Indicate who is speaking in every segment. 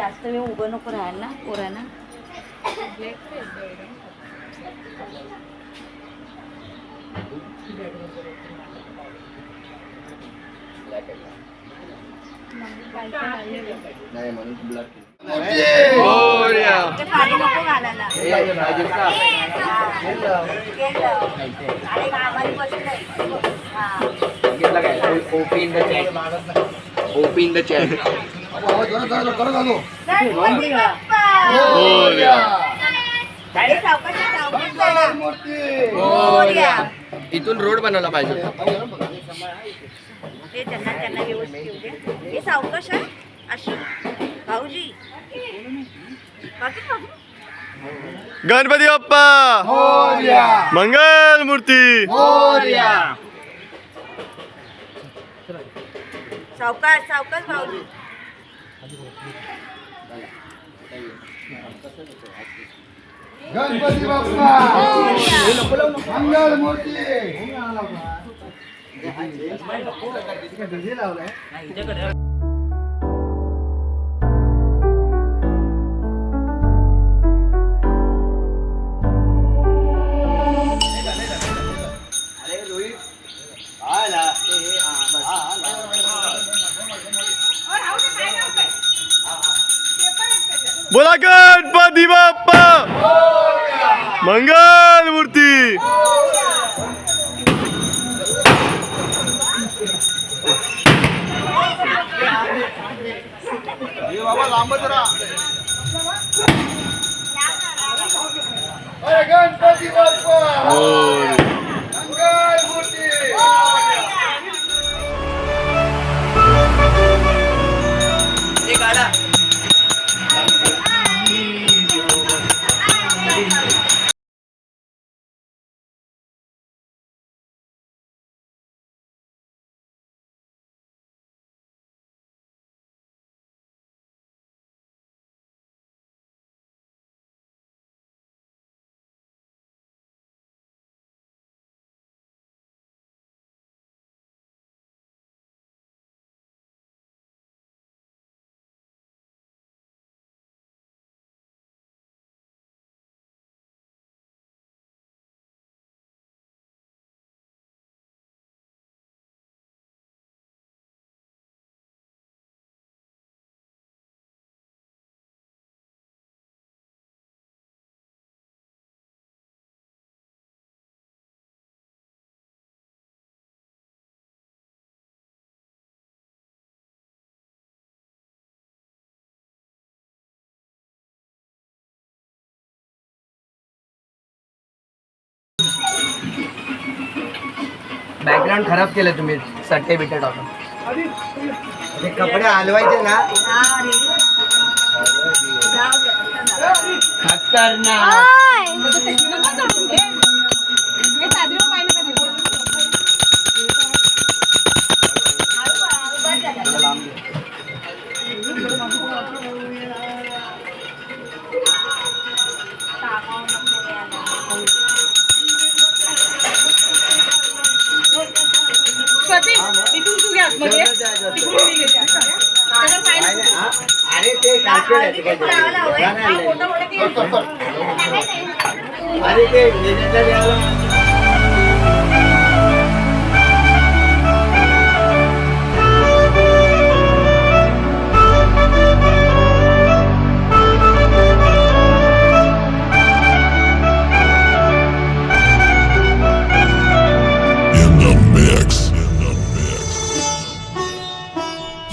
Speaker 1: जास्त वेळ उभं नको राहायला ना पोरांना ते पाणी नको घालायला गेलं. आणि कामाला बसलंय. हा. OP in the chat OP in the chat
Speaker 2: इथून रोड बनवला पाहिजे.
Speaker 1: ते त्यांना त्यांना व्यवस्थित येऊ द्या. हे सावकाश आहे. अशी. भाऊजी.
Speaker 3: गणपती बाप्पा. मंगल मूर्ती
Speaker 1: सावकाश सावकाश भाऊजी.
Speaker 4: गणपती बाप्पा मंगल मूर्ती
Speaker 3: बोला
Speaker 4: अरे गणपती बाप्पा.
Speaker 2: बॅकग्राऊंड खराब केलं तुम्ही सट्टे बिट्टे टाकून.
Speaker 4: हे कपडे हलवायचे ना.
Speaker 2: खतरनाक
Speaker 1: हळू हळू बस झालं. कामावर नको यायला.
Speaker 4: अरे ते
Speaker 1: हळदी कुंकू लावायला हवंय.
Speaker 4: अरे ते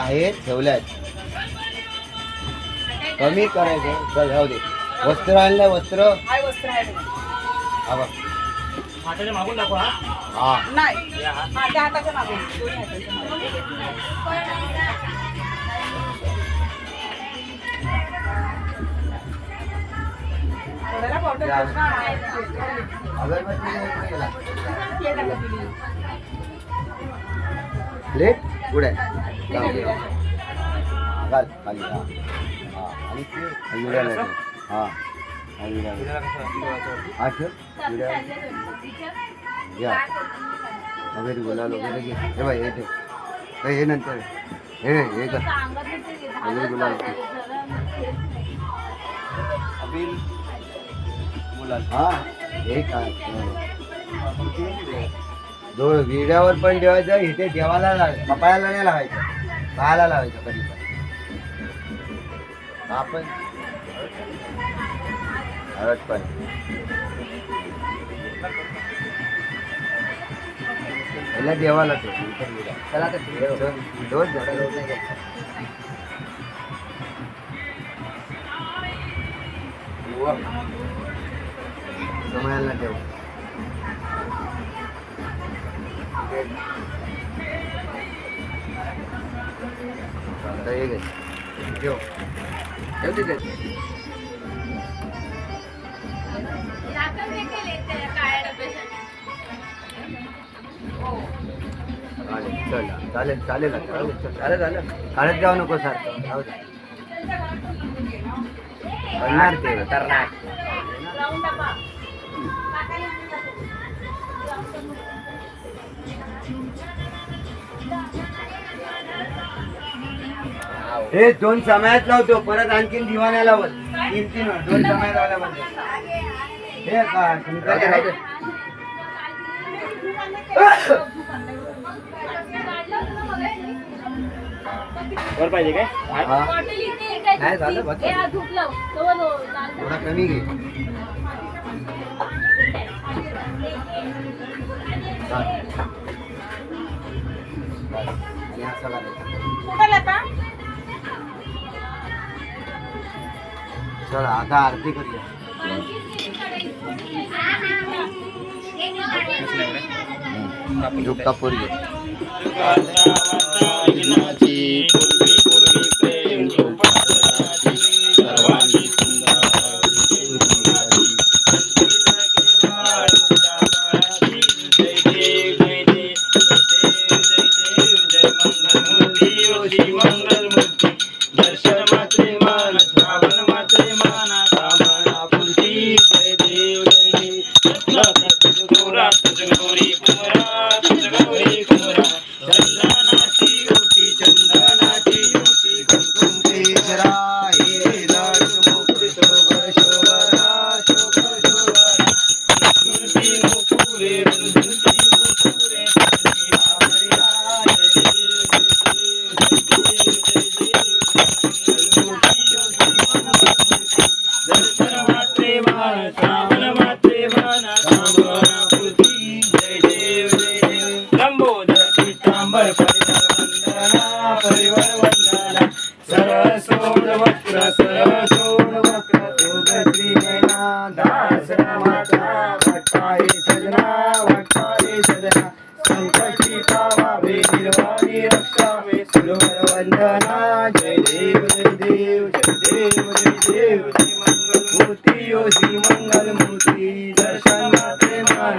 Speaker 4: अगरबत्त्या आहेत ठेवल्यात कमी करायचं चल जाऊ दे वस्त्र आणलं वस्त्र
Speaker 1: काय वस्त्र आहे
Speaker 4: हा बघ.
Speaker 5: मागून दाखवा हा.
Speaker 4: हा
Speaker 1: नाही हा त्या हाताच्या मागून दोन्ही हाताच्या मागून. थोड्याला bottle
Speaker 4: या.
Speaker 1: ठेव ना.
Speaker 4: अगरबत्ती नाही गेला.
Speaker 1: प्लेट आहे दिली.
Speaker 4: प्लेट पुढे घाल खाली हा. हा आणि ते. हा हा हा ठेव. वगैरे गुलाल वगैरे घे. हे बाय हे ठेव. हे हे नंतर. हे हे कर. वगैरे गुलाल ठेव. अबील गुलाल. हा हे काय? दोन विड्यावर पण ठेवायचं इथे देवाला कपाळाला नाही लावायचं. पायाला लावायचं कधी पण आपण हळद पण पहिला देवाला विड्या. चला तर. दोन- झाडं लावून नाही. समयाला ठेव आता हे घे. ठेव. ठेव तिथे. चालेल चल चालेल चालेल चालेल चल, चालेल झालं. काढत जाऊ नको सारखं. जाऊ दे. करणार ते करणार हे दोन समयात लावतो परत आणखीन दिवाण्या लावत तीन तीन दोन समयात लावल्या म्हणजे हे काय तुमचं काय? आहे?
Speaker 5: वर पाहिजे काय?
Speaker 4: हा, नाही झालं बघ थोडा कमी घे. असं. चला आता आरती करूया झुपका पोरी
Speaker 5: परिवार वंदना परिवार मूर्ती ओ श्री मंगल मूर्ती दर्शन मात्रे मान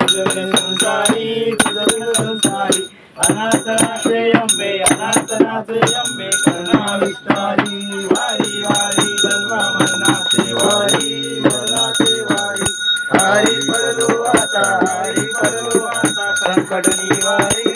Speaker 5: तुझं संसारी तुझं संसारी. अनाथनाचे अंबे अनाथनाचे अंबे करुणा विस्तारी वारी वारी जन्म मरणाचे वारी मरणाचे वारी. हरी परलो आता हरी परलो आता संकट निवारी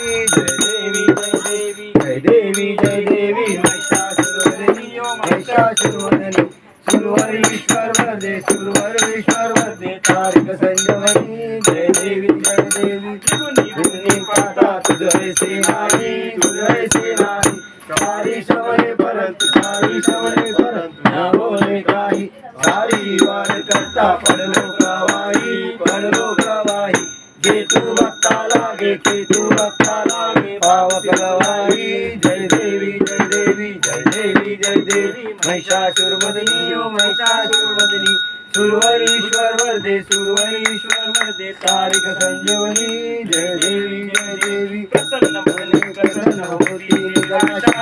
Speaker 4: प्रवाही तू भक्ता लागे ते तू भक्ता लागे पावक कलवाही जय देवी जय देवी जय देवी जय देवी. महिषासुरमदनी ओ महिषासुरमदनी सुरवरीश्वर वरदे सुरवरीश्वर वरदे. तारिक संजीवनी. जय देवी जय देवी.
Speaker 5: प्रसन्न
Speaker 4: मन प्रसन्न होती निराशा. होती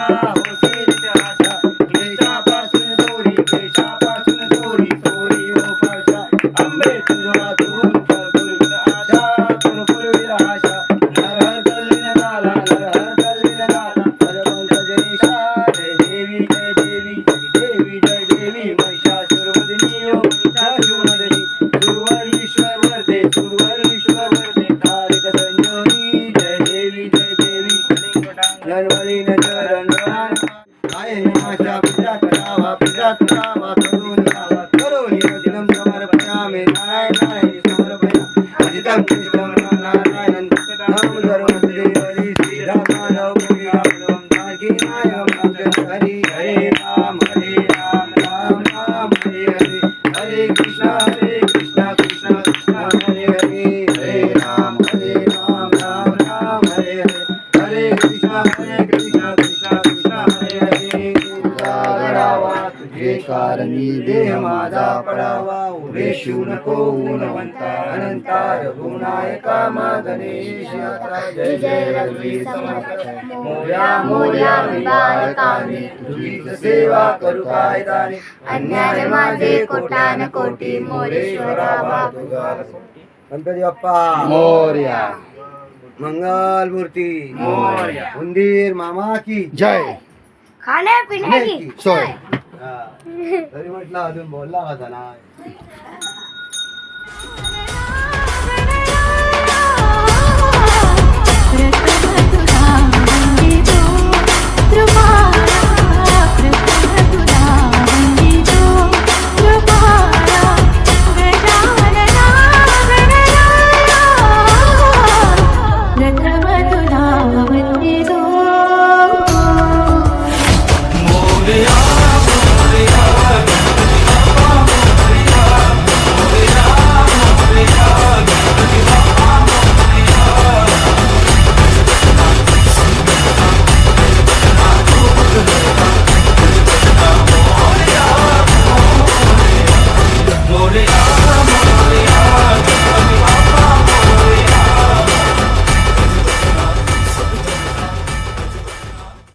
Speaker 4: देवी जनवरीन चरण आय निमाशा पिता करावा पिता करावा उभे शिव नको ऊनवंता अनंता रघुनायका मा गणेश जय जय। रघुवीर समर्थ मोर्या मोर्या विनायकाने तुझीच सेवा करू काय दाने अन्याय माझे कोटान कोटी मोरेश्वरा गणपती बाप्पा मोर्या मंगल मूर्ती मोर्या उंदीर मामा की। जय
Speaker 1: खाण्यापिण्याची
Speaker 4: सोय तरी म्हटलं अजून बोलला माझा ना